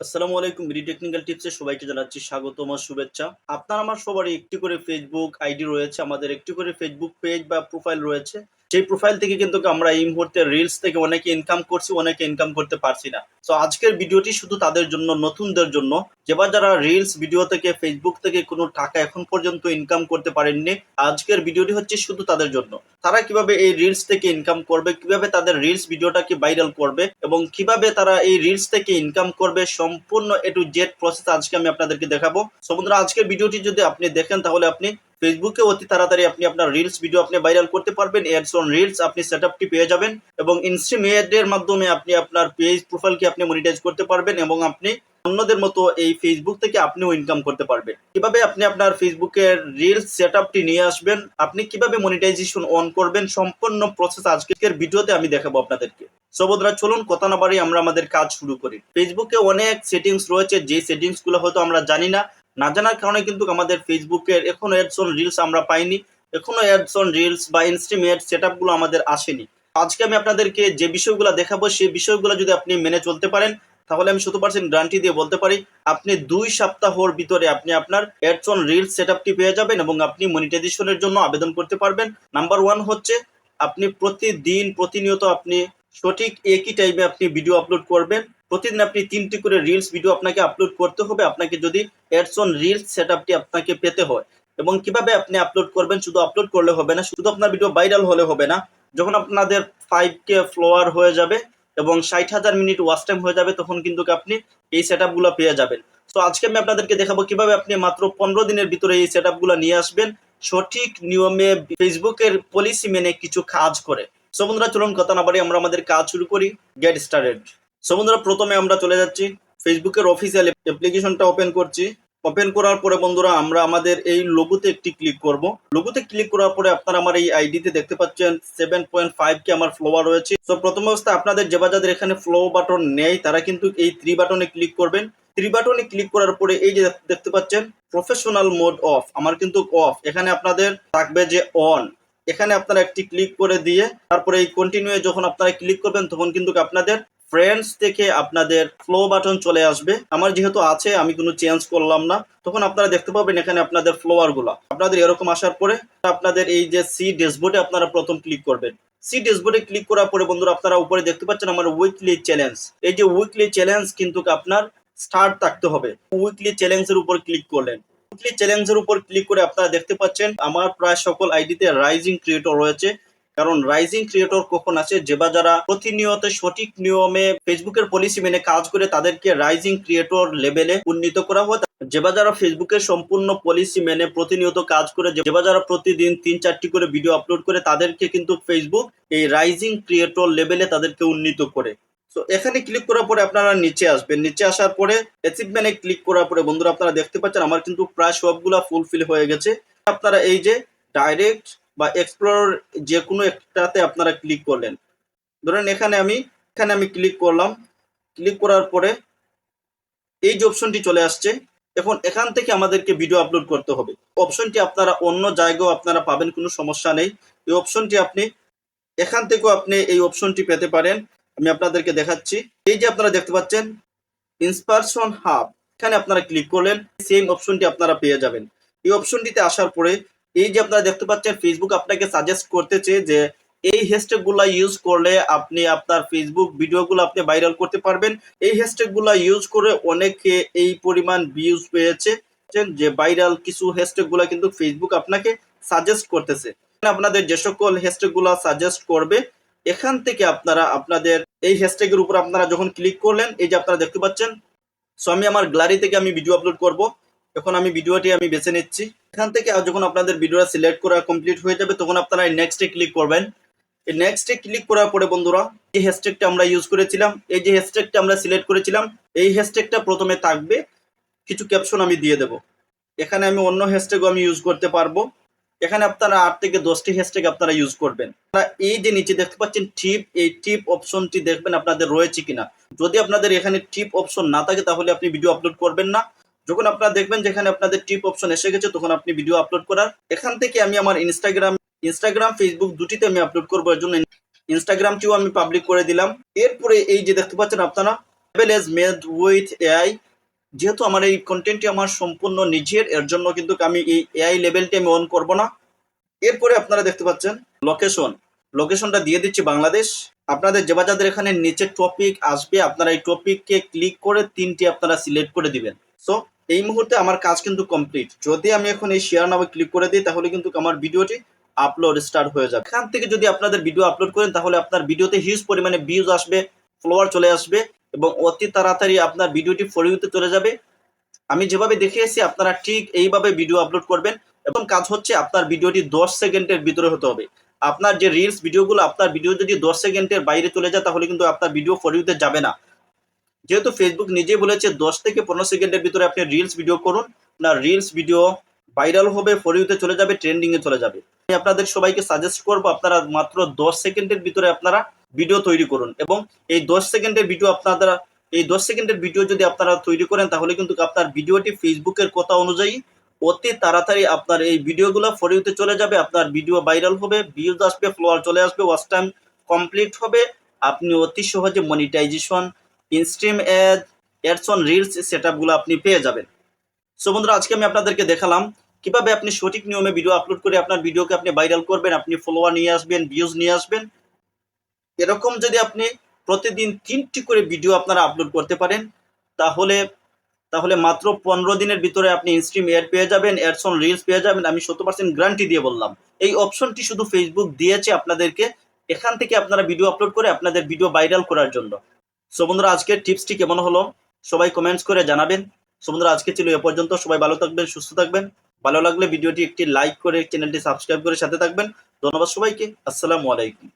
আসসালামু আলাইকুম BD technical টিপসে সবাইকে জানাচ্ছি স্বাগতম আমার শুভেচ্ছা। আপনার আমার সবারই একটি করে ফেসবুক আইডি রয়েছে, আমাদের একটি করে ফেসবুক পেজ বা প্রোফাইল রয়েছে। সেই প্রোফাইল থেকে কিন্তু আমরা এই মুহূর্তে রিলস থেকে অনেকে ইনকাম করছি, অনেকে ইনকাম করতে পারছি না। তো আজকের ভিডিওটি শুধু তাদের জন্য, নতুনদের জন্য। যেবার যারা রিলস ভিডিও থেকে ফেসবুক থেকে কোনো টাকা এখন পর্যন্ত ইনকাম করতে পারেননি, আজকের ভিডিওটি হচ্ছে শুধু তাদের জন্য। তারা কীভাবে এই রিলস থেকে ইনকাম করবে, কীভাবে তাদের রিলস ভিডিওটাকে ভাইরাল করবে এবং কীভাবে তারা এই রিলস থেকে ইনকাম করবে, সম্পূর্ণ এ টু জেড প্রসেস আজকে আমি আপনাদেরকে দেখাবো। সো বন্ধুরা, আজকের ভিডিওটি যদি আপনি দেখেন, তাহলে আপনি ফেসবুকে অতি তাড়াতাড়ি আপনি আপনার রিলস ভিডিও আপনি ভাইরাল করতে পারবেন। এডস অন রিলস আপনি সেট আপটি পেয়ে যাবেন এবং ইনস্ট্রিম এর মাধ্যমে আপনি আপনার পেজ প্রোফাইলকে আপনি মনিটাইজ করতে পারবেন এবং আপনি অন্যদের মতো এই ফেসবুক থেকে আপনিও ইনকাম করতে পারবেন। কীভাবে আপনি আপনার ফেসবুকের রিলস সেটআপটি নিয়ে আসবেন, আপনি কীভাবে মনিটাইজেশন অন করবেন, সম্পূর্ণ প্রসেস আজকের ভিডিওতে আমি দেখাবো আপনাদেরকে। সবদরা চলুন কথা না বাড়ি আমরা আমাদের কাজ শুরু করি। ফেসবুকে অনেক সেটিংস রয়েছে যে সেটিংসগুলো হয়তো আমরা জানি না না জানার কারণে কিন্তু আমাদের ফেসবুকের এখনও অ্যাডস অন রিলস আমরা পাইনি, এখনও অ্যাডস অন রিলস বা ইনস্ট্রিম অ্যাড সেটগুলো আমাদের আসেনি। আজকে আমি আপনাদেরকে যে বিষয়গুলো দেখাবো, সেই বিষয়গুলো যদি আপনি মেনে চলতে পারেন, তাহলে আমি শত পার্সেন্ট গ্যারান্টি দিয়ে বলতে পারি, আপনি দুই সপ্তাহর ভিতরে আপনি আপনার অ্যাডস অন রিলস সেট আপটি পেয়ে যাবেন এবং আপনি মনিটাইজেশনের জন্য আবেদন করতে পারবেন। নাম্বার ওয়ান হচ্ছে, আপনি প্রতিদিন, প্রতিনিয়ত আপনি সঠিক একই টাইমে আপনি ভিডিও আপলোড করবেন। প্রতিদিন আপনি তিনটি করে রিলস ভিডিও আপনাকে আপলোড করতে হবে। আপনাকে যদি অ্যাডস অন রিলস সেট আপনাকে পেতে হয় এবং কীভাবে আপনি আপলোড করবেন শুধু আপলোড করলে হবে না, শুধু আপনার ভিডিও ভাইরাল হলে হবে না। যখন আপনাদের ফাইভ কে ফ্লোয়ার হয়ে যাবে এবং ষাট হাজার মিনিট ওয়াচ টাইম হয়ে যাবে, তখন কিন্তু আপনি এই সেটগুলো পেয়ে যাবেন। তো আজকে আমি আপনাদেরকে দেখাবো কীভাবে আপনি মাত্র পনেরো দিনের ভিতরে এই সেটগুলো নিয়ে আসবেন। সঠিক নিয়মে ফেসবুকের পলিসি মেনে কিছু কাজ করে। সো বন্ধুরা, চলুন কথা না বাড়ি আমরা আমাদের কাজ শুরু করি। গেট স্টার্টেড সো বন্ধুরা, প্রথমে আমরা চলে যাচ্ছি। ফেসবুকের অফিসিয়াল অ্যাপ্লিকেশনটা ওপেন করছি। ওপেন করার পরে বন্ধুরা, আমরা আমাদের এই লোগোতে একটি ক্লিক করব। লোগোতে ক্লিক করার পরে আপনারা আমার এই আইডিতে দেখতে পাচ্ছেন সেভেন পয়েন্ট ফাইভ কে আমার ফ্লোয়ার রয়েছে। তো প্রথম অবস্থায় আপনাদের যে যাদের এখানে ফ্লো বাটন নেই, তারা কিন্তু এই থ্রি বাটনে ক্লিক করবেন। থ্রি বাটনে ক্লিক করার পরে এই যে দেখতে পাচ্ছেন প্রফেশনাল মোড অফ আমার কিন্তু অফ এখানে আপনাদের থাকবে যে অন এখানে আপনারা একটি ক্লিক করে দিয়ে, তারপরে এই কন্টিনিউ যখন আপনারা ক্লিক করবেন, তখন কিন্তু আপনাদের ফ্রেন্ডস থেকে আপনাদের ফ্লো বাটন চলে আসবে। আমার যেহেতু আছে, আমি কোনো চেঞ্জ করলাম না। তখন আপনারা দেখতে পাবেন এখানে আপনাদের ফ্লোয়ারগুলো। আপনাদের এরকম আসার পরে আপনাদের এই যে সি ড্যাশবোর্ডে আপনারা প্রথম ক্লিক করবেন। সি ড্যাশবোর্ডে ক্লিক করার পরে বন্ধুরা, আপনারা উপরে দেখতে পাচ্ছেন আমার উইকলি চ্যালেঞ্জ এই যে উইকলি চ্যালেঞ্জ কিন্তু আপনার স্টার্ট থাকতে হবে। উইকলি চ্যালেঞ্জের উপর ক্লিক করলেন। উইকলি চ্যালেঞ্জের উপর ক্লিক করে আপনারা দেখতে পাচ্ছেন, আমার প্রায় সকল আইডিতে রাইজিং ক্রিয়েটর রয়েছে। কারণ রাইজিং ক্রিয়েটর কখন আছে যেবা যারা প্রতিনিয়ত সঠিক নিয়মে ফেসবুকের পলিসি মেনে কাজ করে তাদেরকে রাইজিং ক্রিয়েটর লেভেলে উন্নীত করা হয় যেবা যারা ফেসবুকের সম্পূর্ণ পলিসি মেনে প্রতিনিয়ত কাজ করে যেবা যারা প্রতিদিন তিন চারটি করে ভিডিও আপলোড করে, তাদেরকে কিন্তু ফেসবুক এই রাইজিং ক্রিয়েটর লেভেলে তাদেরকে উন্নীত করে। তো এখানে ক্লিক করার পরে আপনারা নিচে আসবেন। নিচে আসার পরে অ্যাচিভমেন্টে ক্লিক করার পরে বন্ধুরা আপনারা দেখতে পাচ্ছেন, আমার কিন্তু প্রায় সবগুলা ফুলফিল হয়ে গেছে। আপনারা এই যে ডাইরেক্ট বা এক্সপ্লোর যে কোনো একটাতে আপনারা ক্লিক করলেন। ধরেন এখানে আমি এখানে আমি ক্লিক করলাম। ক্লিক করার পরে এই যে অপশনটি চলে আসছে, এখন এখান থেকে আমাদেরকে ভিডিও আপলোড করতে হবে। অপশনটি আপনারা অন্য জায়গাও আপনারা পাবেন, কোনো সমস্যা নেই। এই অপশনটি আপনি, এখান থেকেও আপনি এই অপশনটি পেতে পারেন। আমি আপনাদেরকে দেখাচ্ছি। এই যে আপনারা দেখতে পাচ্ছেন ইন্সপারশন হাব এখানে আপনারা ক্লিক করলেন সেম অপশনটি আপনারা পেয়ে যাবেন। এই অপশনটিতে আসার পরে এই যে আপনারা দেখতে পাচ্ছেন ফেসবুক আপনাকে সাজেস্ট করতেছে যে এই হ্যাশট্যাগগুলা ইউজ করলে আপনি আপনার ফেসবুক ভিডিওগুলো আপনি ভাইরাল করতে পারবেন। এই হ্যাশট্যাগগুলা ইউজ করে অনেকে এই পরিমাণ ভিউজ পেয়েছে যে ভাইরাল কিছু হ্যাশট্যাগগুলা কিন্তু ফেসবুক আপনাকে সাজেস্ট করতেছে। আপনাদের যে সকল হ্যাশট্যাগগুলা সাজেস্ট করবে, এখান থেকে আপনারা আপনাদের এই হ্যাশট্যাগ এর উপর আপনারা যখন ক্লিক করলেন, এই যে আপনারা দেখতে পাচ্ছেন সো আমি আমার গ্যালারি থেকে আমি ভিডিও আপলোড করব। এখন আমি ভিডিওটি আমি বেছে নিচ্ছি। এখান থেকে যখন আপনাদের ভিডিওটা সিলেক্ট করা কমপ্লিট হয়ে যাবে, তখন আপনারা নেক্সটে ক্লিক করবেন। এই নেক্সটে ক্লিক করার পরে বন্ধুরা এই হ্যাশট্যাগটা আমরা ইউজ করেছিলাম, এই যে হ্যাশট্যাগটা আমরা সিলেক্ট করেছিলাম, এই হ্যাশট্যাগটা প্রথমে থাকবে। কিছু ক্যাপশন আমি দিয়ে দেব। এখানে আমি অন্য হ্যাশট্যাগও আমি ইউজ করতে পারব। এখানে আপনারা আট থেকে দশটি হ্যাশট্যাগ আপনারা ইউজ করবেন। এই যে নিচে দেখতে পাচ্ছেন টিপ এই টিপ অপশনটি দেখবেন আপনাদের রয়েছে কিনা। যদি আপনাদের এখানে টিপ অপশন না থাকে, তাহলে আপনি ভিডিও আপলোড করবেন না। যখন আপনারা দেখবেন যেখানে আপনাদের টিপ অপশন এসে গেছে, তখন আপনি ভিডিও আপলোড করার। এখান থেকে আমি আমার ইনস্টাগ্রাম ইনস্টাগ্রাম ফেসবুক দুটিতে আমি আপলোড করব, এর জন্য ইনস্টাগ্রামটিও আমি পাবলিক করে দিলাম। এরপরে এই যে দেখতে পাচ্ছেন আপনারা level is made with AI যেহেতু আমার এই কন্টেন্টটি আমার সম্পূর্ণ নিজের, এর জন্য কিন্তু আমি এই এআই লেভেলটি আমি অন করব না। এরপরে আপনারা দেখতে পাচ্ছেন লোকেশন লোকেশনটা দিয়ে দিচ্ছি বাংলাদেশ। আপনাদের যে বাজাদের এখানে নিচে টপিক আসবে, আপনারা এই টপিককে ক্লিক করে তিনটি আপনারা সিলেক্ট করে দিবেন। সো এই মুহূর্তে আমার কাজ কিন্তু কমপ্লিট যদি আমি এখন এই শেয়ার নামে ক্লিক করে দিই, তাহলে কিন্তু আমার ভিডিওটি আপলোড স্টার্ট হয়ে যাবে। এখান থেকে যদি আপনাদের ভিডিও আপলোড করেন, তাহলে আপনার ভিডিওতে হিউজ পরিমাণে ভিউজ আসবে ফলোয়ার চলে আসবে, এবং অতি তাড়াতাড়ি আপনার ভিডিওটি ফরিউতে চলে যাবে। আমি যেভাবে দেখিয়েছি, আপনারা ঠিক এইভাবে ভিডিও আপলোড করবেন, এবং কাজ হচ্ছে আপনার ভিডিওটি দশ সেকেন্ডের ভিতরে হতে হবে। আপনার যে রিলস ভিডিওগুলো আপনার ভিডিও যদি দশ সেকেন্ডের বাইরে চলে যায়, তাহলে কিন্তু আপনার ভিডিও ফরিউতে যাবে না। যেহেতু ফেসবুক নিজেই বলেছে দশ থেকে পনেরো সেকেন্ডের ভিতরে আপনি রিলস ভিডিও করুন। আপনার রিলস ভিডিও ভাইরাল হবে ফরিউতে চলে যাবে ট্রেন্ডিংয়ে চলে যাবে। আমি আপনাদের সবাইকে সাজেস্ট করব, আপনারা মাত্র দশ সেকেন্ডের ভিতরে আপনারা ভিডিও তৈরি করুন এবং এই দশ সেকেন্ডের ভিডিও আপনারা, এই দশ সেকেন্ডের ভিডিও যদি আপনারা তৈরি করেন, তাহলে কিন্তু আপনার ভিডিওটি ফেসবুকের কথা অনুযায়ী অতি তাড়াতাড়ি আপনার এই ভিডিওগুলো ফরিউতে চলে যাবে, আপনার ভিডিও ভাইরাল হবে ভিউজ আসবে ফলোয়ার চলে আসবে ওয়াচ টাইম কমপ্লিট হবে। আপনি অতি সহজে monetization instream ad ads reels set আপগুলো আপনি পেয়ে যাবেন। সো বন্ধুরা, আজকে আমি আপনাদেরকে দেখালাম কীভাবে আপনি সঠিক নিয়মে ভিডিও আপলোড করে আপনার ভিডিওকে আপনি ভাইরাল করবেন, আপনি ফলোয়ার নিয়ে আসবেন ভিউজ নিয়ে আসবেন। এরকম যদি আপনি প্রতিদিন তিনটি করে ভিডিও আপনারা আপলোড করতে পারেন, তাহলে তাহলে মাত্র পনেরো দিনের ভিতরে আপনি ইনস্ট্রিম অ্যাড পেয়ে যাবেন অন রিলস পেয়ে যাবেন। আমি সত্তর পার্সেন্ট গ্যারান্টি দিয়ে বললাম। এই অপশনটি শুধু ফেসবুক দিয়েছে আপনাদেরকে, এখান থেকে আপনারা ভিডিও আপলোড করে আপনাদের ভিডিও ভাইরাল করার জন্য। সো বন্ধুরা, আজকের টিপসটি কেমন হলো? সবাই কমেন্টস করে জানাবেন। সো বন্ধুরা, আজকে ছিল এ পর্যন্ত। সবাই ভালো থাকবেন, সুস্থ থাকবেন। ভালো লাগলে ভিডিওটি একটি লাইক করে চ্যানেলটি সাবস্ক্রাইব করে সাথে থাকবেন। ধন্যবাদ সবাইকে। আসসালামু আলাইকুম।